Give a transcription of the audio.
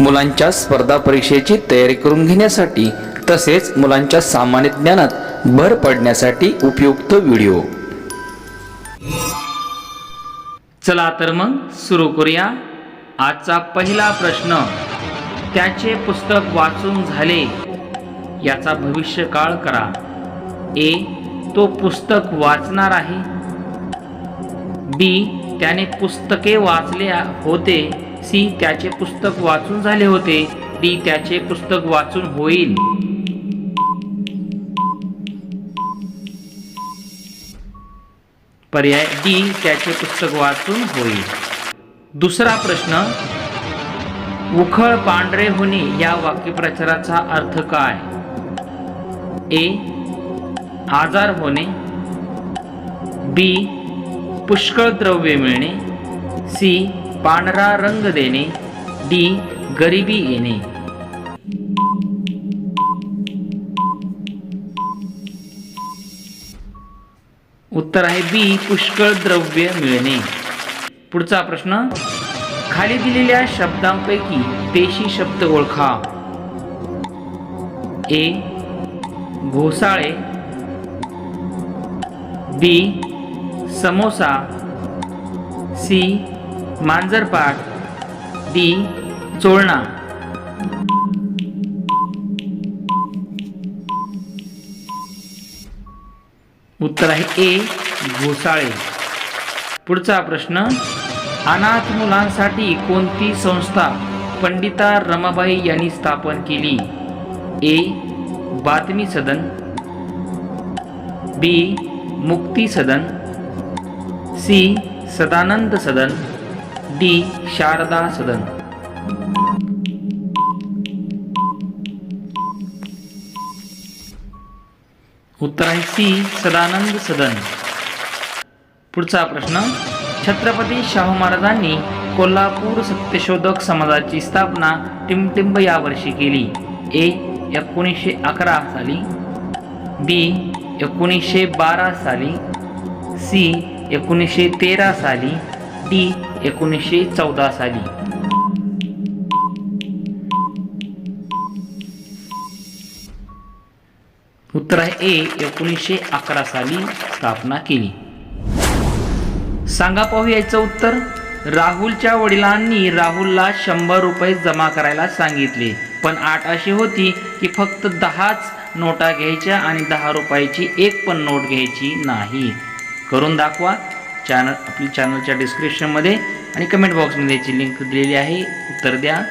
मुलांच्या स्पर्धा परीक्षेची तयारी करून घेण्यासाठी तसेच मुलांच्या सामान्य ज्ञानात भर पडण्यासाठी उपयुक्त व्हिडिओ. चला तर मग सुरू करूया आजचा पहिला प्रश्न. त्याचे पुस्तक वाचून झाले याचा भविष्यकाळ करा. ए तो पुस्तक वाचणार आहे. बी त्याने पुस्तके वाचले होते. सी त्याचे पुस्तक वाचून झाले होते डी त्याचे पुस्तक वाचून होईल. पर्याय डी त्याचे पुस्तक वाचून होईल. दुसरा प्रश्न उखळ पांढरे होणे या वाक्यप्रचाराचा अर्थ काय? ए आजार होणे. बी पुष्कळ द्रव्य मिळणे. सी पांढरा रंग देणे डी गरिबी येणे. उत्तर आहे बी पुष्कळ द्रव्य मिळणे. पुढचा प्रश्न खाली दिलेल्या शब्दांपैकी देशी शब्द ओळखा. ए घोसाळे. बी समोसा. सी मांजरपाट डी चोळणा. उत्तर आहे ए घोसाळे. पुढचा प्रश्न अनाथ मुलांसाठी कोणती संस्था पंडिता रमाबाई यांनी स्थापन केली? ए बातमी सदन. बी मुक्ती सदन. सी सदानंद सदन. डी शारदा सदन. उत्तर आहे सी सदानंद सदन. पुढचा प्रश्न छत्रपती शाहू महाराजांनी कोल्हापूर सत्यशोधक समाजाची स्थापना टिमटिंब या वर्षी केली. ए एकोणीसशे अकरा साली. बी एकोणीसशे बारा साली. सी एकोणीसशे तेरा साली. डी एकोणीसशे चौदा साली. उत्तर आहे ए एकोणीसशे अकरा साली स्थापना केली. सांगा पाहू याचं उत्तर. राहुलच्या वडिलांनी राहुलला शंभर रुपये जमा करायला सांगितले. पण आठ अशी होती की फक्त दहाच नोटा घ्यायच्या आणि दहा रुपयाची एक पण नोट घ्यायची नाही. करून दाखवा. चॅनल आपली चॅनलच्या डिस्क्रिप्शनमध्ये आणि कमेंट बॉक्समध्ये याची लिंक दिलेली आहे. उत्तर द्या.